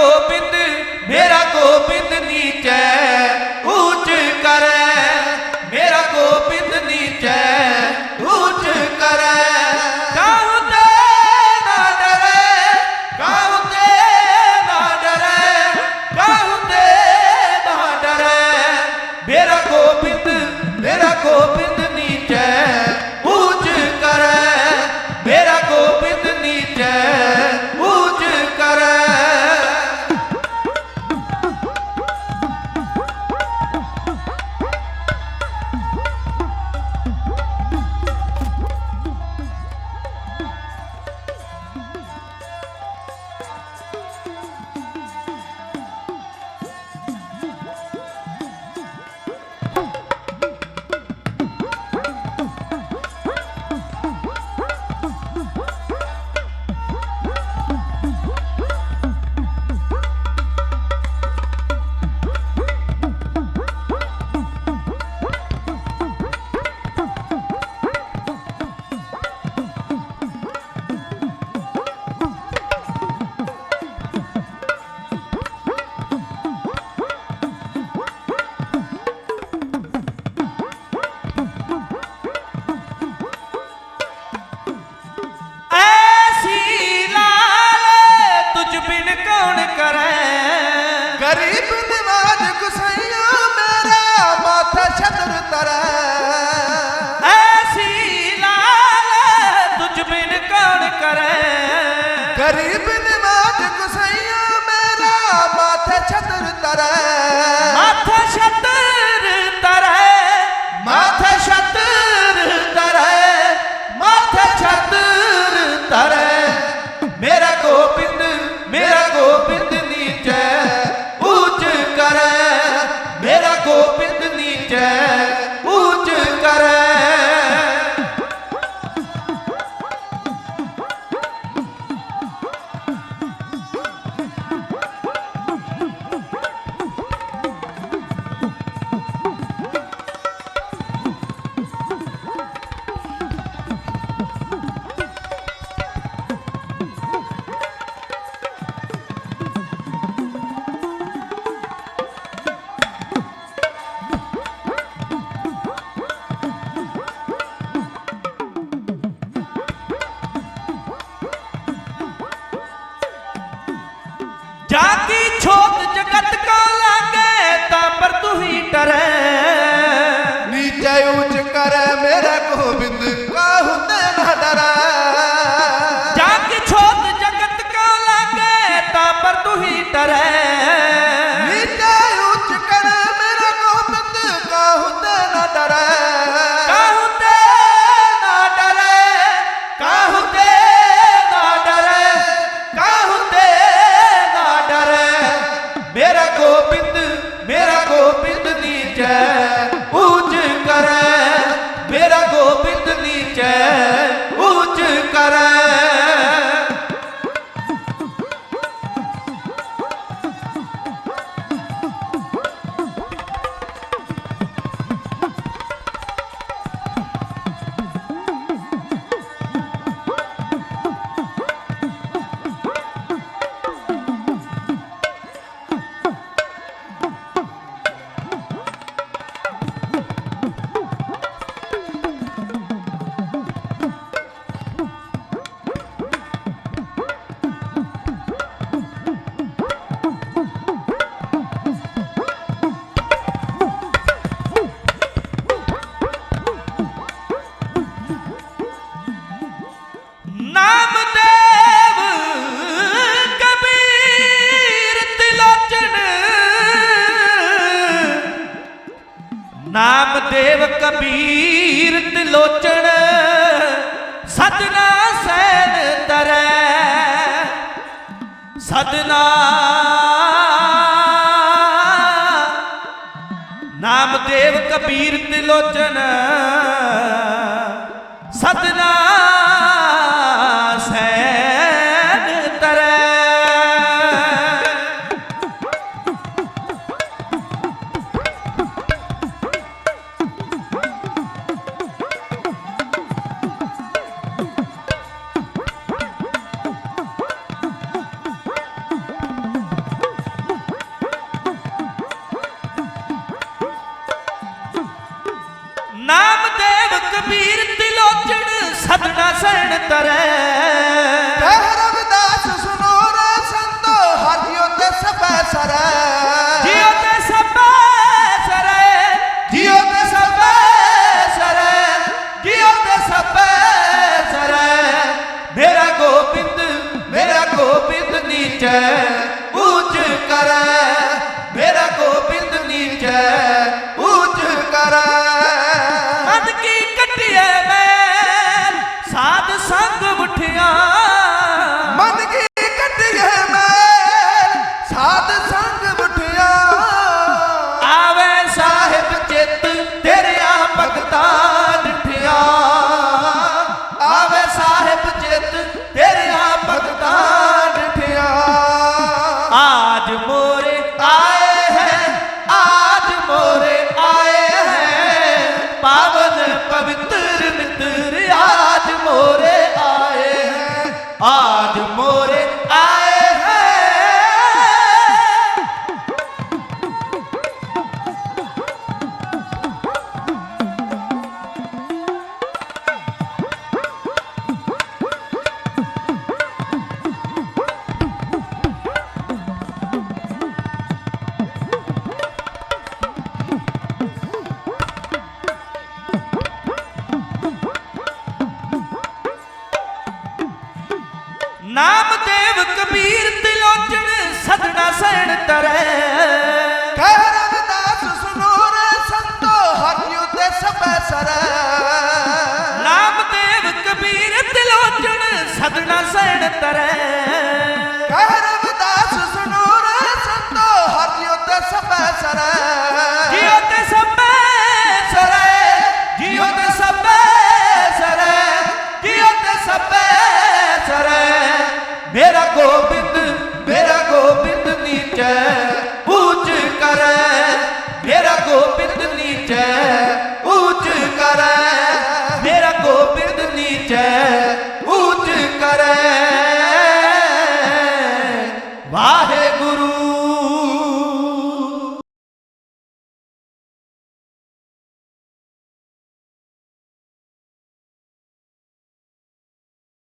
ਗੋਬਿੰਦ, ਮੇਰਾ ਗੋਬਿੰਦ ਨੀਚੈ ਉੱਚ ਕਰੈ। ਮੇਰਾ ਗੋਬਿੰਦ ਨੀਚੈ ਉੱਚ ਕਰੈ। ਮੇਰਾ ਗੋਬਿੰਦ ਮੇਰਾ ਗੋਬਿੰਦ ਤਰੈ। ਐਸੀ ਲਾਲ ਤੁਝ ਡਰੈ ਮੇਰਾ ਗੋਬਿੰਦ ਕਾਹੂ ਤੇ ਜਗਤ ਕਾ ਲਾਗੇ ਪਰ ਤੂੰ ਹੀ ਡਰੈ। ਨਾਮਦੇਵ ਕਬੀਰ ਤਿਲੋਚਣ ਸਦਨਾ ਸੈਨ ਤਰੈ। ਸਦਨਾ ਨਾਮਦੇਵ ਕਬੀਰ ਤਿਲੋਚਣ ਸਦਨਾ ਹਸਨ ਤਰੈ। ਸਾਧ ਸੰਗ ਬਠਿਆ। ਕਬੀਰ ਤਿਲੋਚਣ ਸਦਣਾ ਸਹਿਣ ਤਰੈ। ਕਹਿ ਰਵਦਾਸ ਸੰਤੋ ਹਰਿ ਉਤੇ ਸਭੈ ਕਬੀਰ ਤਿਲੋਚਣ ਸਦਣਾ ਸਹਿਣ ਤਰੈ।